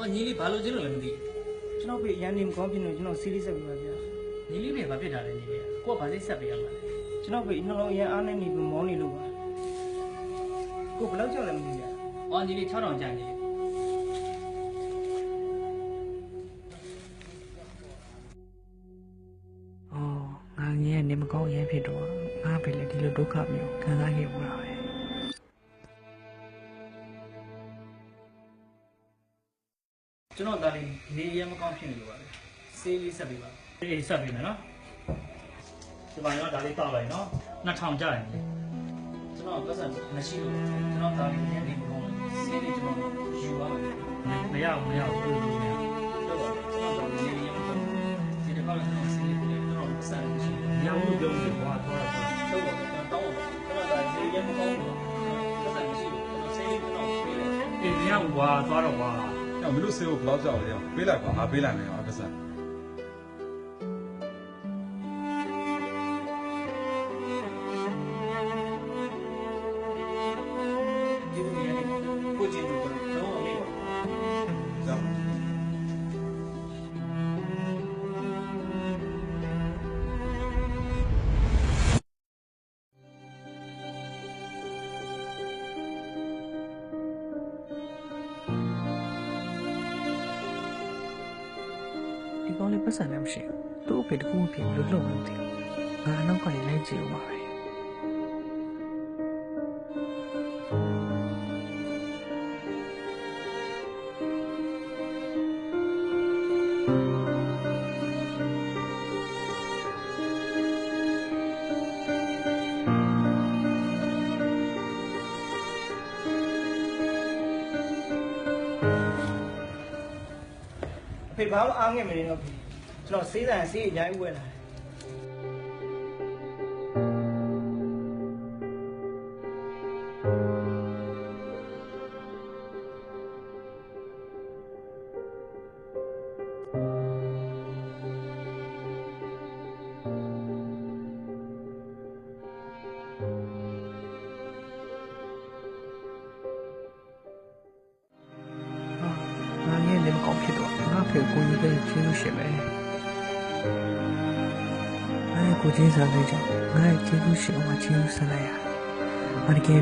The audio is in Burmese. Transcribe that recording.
အော်ညီလေးဘာလို့ချင်းလို့လဲမသိကျွန်တော်ဖေရန်နေမကောင်းဖြစ်နေကျွန်တော်စီးလေးဆက်ပြီးပါဗျာဘူးညီလေးပဲဘာဖြစ်တာလဲညီလေးကိုကဘာစိတ်ဆက်ပေးရမှာလဲကျွန်တော်ဖေနှလုံးအရန်အားနေနေပြီးမောနေလို့ပါကိုဘယ်လောက်ကြောက်လဲမသိဗျာအော်ညီလေး6000ကျန်ညီလေး။အော်ငါငယ်ကနေမကောင်းရင်ဖြစ်တော့ငါပဲလေဒီလိုဒုက္ခမျိုးခံစားခဲ့ဘူးလား ကျွန်တော်ဒါလေးနေရမကောင်းဖြစ်နေလို့ပါလေဆေးလေးဆက်ပေးပါအေးဆက်ပေးမယ်နော်ဒီမှာတော့ဒါလေးတောက်လိုက်နော်2000ကျရင်ကျွန်တော်ပတ်စံမရှိလို့ကျွန်တော်ဒါလေးနေနေမကောင်းဆေးလေးကျွန်တော်ယူပါမယ်မရဘူးမရဘူးလို့မရတော့ကျွန်တော်ဒါလေးနေရမကောင်းဒီတစ်ခါတော့ကျွန်တော်ဆေးလေးကိုကျွန်တော်ပတ်စံမရှိဘူးညောင်လို့ပြောနေကွာသွားတော့တော့ကျွန်တော်တောင်းတော့ကျွန်တော်ဒါနေရမကောင်းဘူးပတ်စံမရှိဘူးကျွန်တော်ဆေးလေးကျွန်တော်ပေးလိုက်အေးညောင်ကွာသွားတော့ကွာ။ အဲ့မလို့ဆေးကိုဘယ်လောက်ကြောက်လဲ။ပေးလိုက်ပါငါပေးလိုက်မယ်ကွာပတ်စံ ကောင်းလေးပတ်စံလည်းမရှိဘူး။သူ့အဖေတကူမဖြစ်ဘူးလို့လုပ်လို့တယ်။ငါအနောက်ကနေလိုက်ကြည့်ဦးပါပဲ ဖေဘာလို့အားငယ်မနေတော့ဖေကျွန်တော်စေးဆိုင်စေးအရင်ဝယ်လာတယ်။ တော့ငါဖေကိုကြီးပဲချင်းလို့ရှိမယ်။အဲကိုချင်းစားနေကြငါ့ချင်းလို့ရှိအောင်ချင်းလို့ဆက်လိုက်ရ။မတကယ်